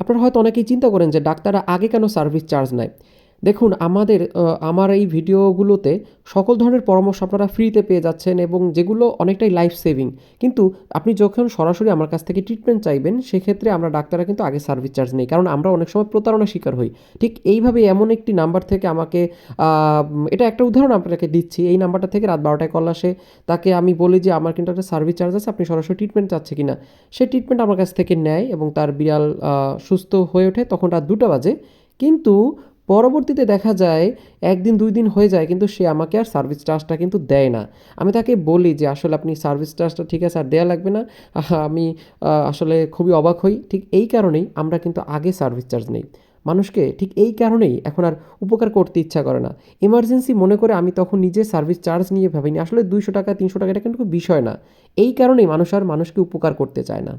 আপনারা হয়তো অনেকেই চিন্তা করেন যে ডাক্তাররা আগে কেন সার্ভিস চার্জ নেয়। দেখুন, আমাদের আমার এই ভিডিওগুলোতে সকল ধরনের পরামর্শ আপনারা ফ্রিতে পেয়ে যাচ্ছেন এবং যেগুলো অনেকটাই লাইফ সেভিং কিন্তু আপনি যখন সরাসরি আমার কাছ থেকে ট্রিটমেন্ট চাইবেন, সেক্ষেত্রে আমরা ডাক্তাররা কিন্তু আগে সার্ভিস চার্জ নেই। কারণ আমরা অনেক সময় প্রতারণার শিকার হই। ঠিক এইভাবে এমন একটি নাম্বার থেকে আমাকে এটা একটা উদাহরণ আপনাকে দিচ্ছি। এই নাম্বারটা থেকে রাত বারোটায় কল আসে। তাকে আমি বলি যে, আমার কিন্তু একটা সার্ভিস চার্জ আছে, আপনি সরাসরি ট্রিটমেন্ট চাচ্ছে কি না সে ট্রিটমেন্ট আমার কাছ থেকে নেয় এবং তার বিড়াল সুস্থ হয়ে ওঠে। তখন রাত দুটো বাজে। কিন্তু পরবর্তীতে দেখা যায়, একদিন, দুই দিন হয়ে যায়, কিন্তু সে আমাকে আর সার্ভিস চার্জটা কিন্তু দেয় না। আমি তাকে বলি যে, আসলে আপনি সার্ভিস চার্জটা ঠিক আছে, আর দেওয়া লাগবে না। আমি আসলে খুবই অবাক হই। ঠিক এই কারণেই আমরা কিন্তু আগে সার্ভিস চার্জ নেই। মানুষকে ঠিক এই কারণেই এখন আর উপকার করতে ইচ্ছা করে না। এমার্জেন্সি মনে করে আমি তখন নিজে সার্ভিস চার্জ নিয়ে ভাবিনি। আসলে দুইশো টাকা, তিনশো টাকা এটা কিন্তু বিষয় না। এই কারণেই মানুষ আর মানুষকে উপকার করতে চায় না।